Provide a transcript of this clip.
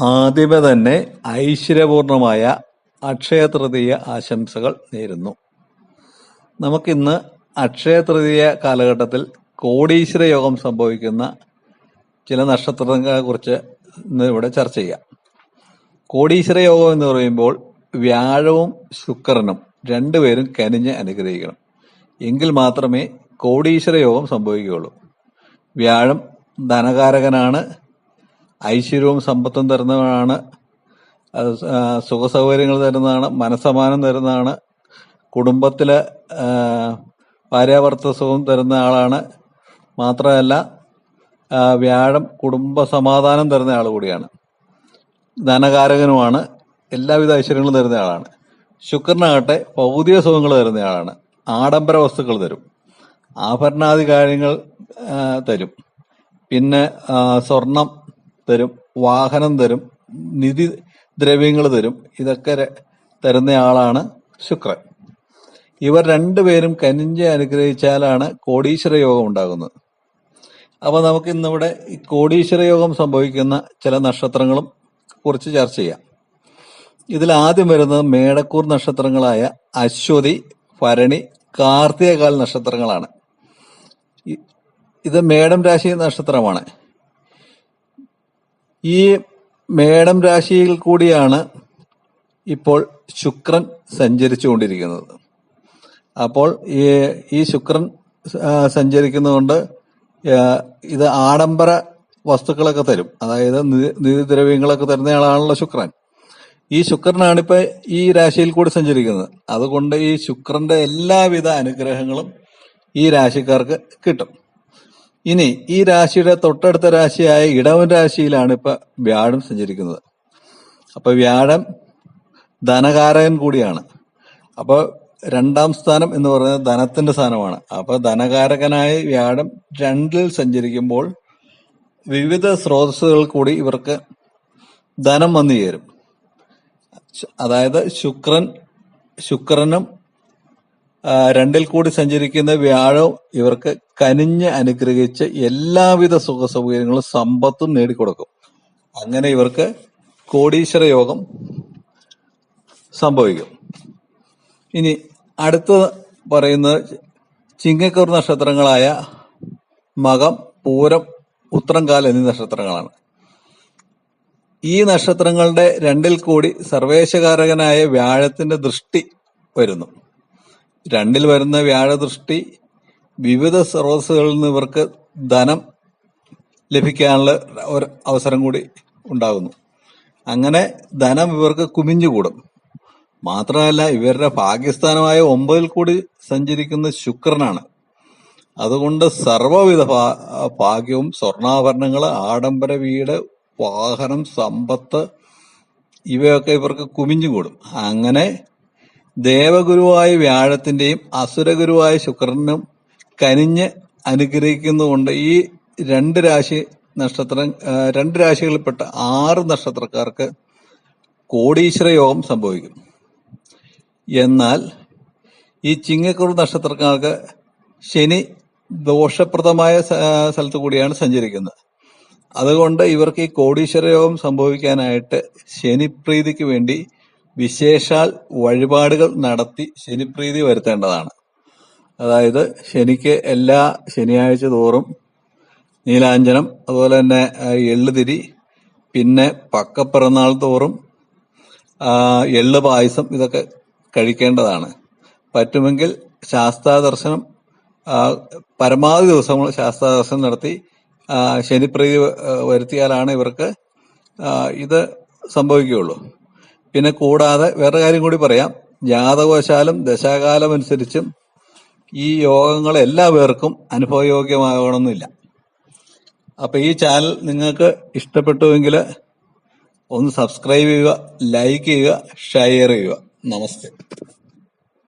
ആദ്യമേ തന്നെ ഐശ്വര്യപൂർണമായ അക്ഷയതൃതീയ ആശംസകൾ നേരുന്നു. നമുക്കിന്ന് അക്ഷയതൃതീയ കാലഘട്ടത്തിൽ കോടീശ്വര യോഗം സംഭവിക്കുന്ന ചില നക്ഷത്രങ്ങളെ കുറിച്ച് ഇന്ന് ഇവിടെ ചർച്ച ചെയ്യാം. കോടീശ്വര യോഗം എന്ന് പറയുമ്പോൾ വ്യാഴവും ശുക്രനും രണ്ടുപേരും കനിഞ്ഞ് അനുഗ്രഹിക്കണം. എങ്കിൽ മാത്രമേ കോടീശ്വര യോഗം സംഭവിക്കുകയുള്ളൂ. വ്യാഴം ധനകാരകനാണ് ഐശ്വര്യവും സമ്പത്തും ആ, സുഖസൗകര്യങ്ങൾ തരുന്നതാണ് മനസ്സമാനം തരുന്നതാണ് കുടുംബത്തിലെ ഭാര്യാഭർത്ത സുഖം തരുന്ന ആളാണ്. മാത്രമല്ല വ്യാഴം കുടുംബ സമാധാനം തരുന്ന ആൾ കൂടിയാണ്. ധനകാരകനുമാണ് എല്ലാവിധ ഐശ്വര്യങ്ങളും തരുന്ന ആളാണ്. ശുക്രനാകട്ടെ ഭൗതിക സുഖങ്ങൾ തരുന്ന ആളാണ്. ആഡംബര വസ്തുക്കൾ തരും. ആഭരണാദി കാര്യങ്ങൾ തരും. പിന്നെ സ്വർണം തരും വാഹനം തരും നിധി ദ്രവ്യങ്ങൾ തരും ഇതൊക്കെ ര- തരുന്ന ആളാണ് ശുക്രൻ. ഇവർ രണ്ടുപേരും കനിഞ്ച അനുഗ്രഹിച്ചാലാണ് കോടീശ്വര യോഗം ഉണ്ടാകുന്നത്. അപ്പൊ നമുക്ക് ഇന്നിവിടെ ഈ കോടീശ്വര യോഗം സംഭവിക്കുന്ന ചില നക്ഷത്രങ്ങളും കുറിച്ച് ചർച്ച ചെയ്യാം. ഇതിൽ ആദ്യം വരുന്നത് മേടക്കൂർ നക്ഷത്രങ്ങളായ അശ്വതി ഭരണി കാർത്തികകാൽ നക്ഷത്രങ്ങളാണ്. ഇത് മേടം രാശി നക്ഷത്രമാണ്. ഈ മേടം രാശിയിൽ കൂടിയാണ് ഇപ്പോൾ ശുക്രൻ സഞ്ചരിച്ചുകൊണ്ടിരിക്കുന്നത്. അപ്പോൾ ഈ ഈ ശുക്രൻ സഞ്ചരിക്കുന്നതുകൊണ്ട് ഇത് ആഡംബര വസ്തുക്കളൊക്കെ തരും. അതായത് നിധി- തരുന്ന തരുന്നയാളാണല്ലോ ശുക്രൻ. ഈ ശുക്രനാണ് ഇപ്പൊ ഈ രാശിയിൽ കൂടി സഞ്ചരിക്കുന്നത്. അതുകൊണ്ട് ഈ ശുക്രന്റെ എല്ലാവിധ അനുഗ്രഹങ്ങളും ഈ രാശിക്കാർക്ക് കിട്ടും. ഇനി ഈ രാശിയുടെ തൊട്ടടുത്ത രാശിയായ ഇടവൻ രാശിയിലാണ് ഇപ്പൊ വ്യാഴം സഞ്ചരിക്കുന്നത്. അപ്പൊ വ്യാഴം ധനകാരകൻ കൂടിയാണ്. അപ്പൊ രണ്ടാം സ്ഥാനം എന്ന് പറയുന്നത് ധനത്തിന്റെ സ്ഥാനമാണ്. അപ്പൊ ധനകാരകനായ വ്യാഴം രണ്ടിൽ സഞ്ചരിക്കുമ്പോൾ വിവിധ സ്രോതസ്സുകൾ കൂടി ഇവർക്ക് ധനം വന്നു ചേരും. അതായത് ശുക്രൻ ശുക്രനും രണ്ടിൽ കൂടി സഞ്ചരിക്കുന്ന വ്യാഴവും ഇവർക്ക് കനിഞ്ഞ് അനുഗ്രഹിച്ച് എല്ലാവിധ സുഖ സൗകര്യങ്ങളും സമ്പത്തും നേടിക്കൊടുക്കും. അങ്ങനെ ഇവർക്ക് കോടീശ്വര യോഗം സംഭവിക്കും. ഇനി അടുത്ത പറയുന്നത് ചിങ്ങക്കൂർ നക്ഷത്രങ്ങളായ മകം പൂരം ഉത്രംകാൽ എന്നീ നക്ഷത്രങ്ങളാണ്. ഈ നക്ഷത്രങ്ങളുടെ രണ്ടിൽ കൂടി സർവേശകാരകനായ വ്യാഴത്തിന്റെ ദൃഷ്ടി വരുന്നു. രണ്ടിൽ വരുന്ന വ്യാഴദൃഷ്ടി വിവിധ സ്രോതസ്സുകളിൽ നിന്ന് ഇവർക്ക് ധനം ലഭിക്കാനുള്ള ഒരു അവസരം കൂടി ഉണ്ടാകുന്നു. അങ്ങനെ ധനം ഇവർക്ക് കുമിഞ്ഞുകൂടും. മാത്രമല്ല ഇവരുടെ ഭാഗ്യസ്ഥാനമായ ഒമ്പതിൽ കൂടി സഞ്ചരിക്കുന്ന ശുക്രനാണ്. അതുകൊണ്ട് സർവവിധ ഭാഗ്യവും സ്വർണാഭരണങ്ങൾ ആഡംബര വീട് വാഹനം സമ്പത്ത് ഇവയൊക്കെ ഇവർക്ക് കുമിഞ്ഞുകൂടും. അങ്ങനെ ദേവഗുരുവായ വ്യാഴത്തിന്റെയും അസുരഗുരുവായ ശുക്രനും കനിഞ്ഞ് അനുഗ്രഹിക്കുന്നതുകൊണ്ട് ഈ രണ്ട് രാശി നക്ഷത്രം രണ്ട് രാശികളിൽപ്പെട്ട ആറ് നക്ഷത്രക്കാർക്ക് കോടീശ്വര യോഗം സംഭവിക്കും എന്നാൽ ഈ ചിങ്ങക്കുറു നക്ഷത്രക്കാർക്ക് ശനി ദോഷപ്രദമായ സ്ഥലത്ത് കൂടിയാണ് സഞ്ചരിക്കുന്നത്. അതുകൊണ്ട് ഇവർക്ക് ഈ കോടീശ്വര യോഗം സംഭവിക്കാനായിട്ട് ശനിപ്രീതിക്ക് വേണ്ടി വിശേഷാൽ വഴിപാടുകൾ നടത്തി ശനിപ്രീതി വരുത്തേണ്ടതാണ്. അതായത് ശനിക്ക് എല്ലാ ശനിയാഴ്ച തോറും നീലാഞ്ജനം അതുപോലെ തന്നെ എള്ളുതിരി പിന്നെ പക്കപ്പിറന്നാൾ തോറും എള്ളു പായസം ഇതൊക്കെ കഴിക്കേണ്ടതാണ്. പറ്റുമെങ്കിൽ ശാസ്താദർശനം പരമാവധി ദിവസങ്ങൾ ശാസ്താദർശനം നടത്തി ശനിപ്രീതി വരുത്തിയാലാണ് ഇവർക്ക് ഇത് സംഭവിക്കുകയുള്ളൂ. പിന്നെ കൂടാതെ വേറെ കാര്യം കൂടി പറയാം. ജാതകവശാലും ദശാകാലം അനുസരിച്ചും ഈ യോഗങ്ങൾ എല്ലാ പേർക്കും അനുഭവയോഗ്യമാകണമെന്നില്ല. അപ്പൊ ഈ ചാനൽ നിങ്ങൾക്ക് ഇഷ്ടപ്പെട്ടുവെങ്കിൽ ഒന്ന് സബ്സ്ക്രൈബ് ചെയ്യുക ലൈക്ക് ചെയ്യുക ഷെയർ ചെയ്യുക. നമസ്തേ.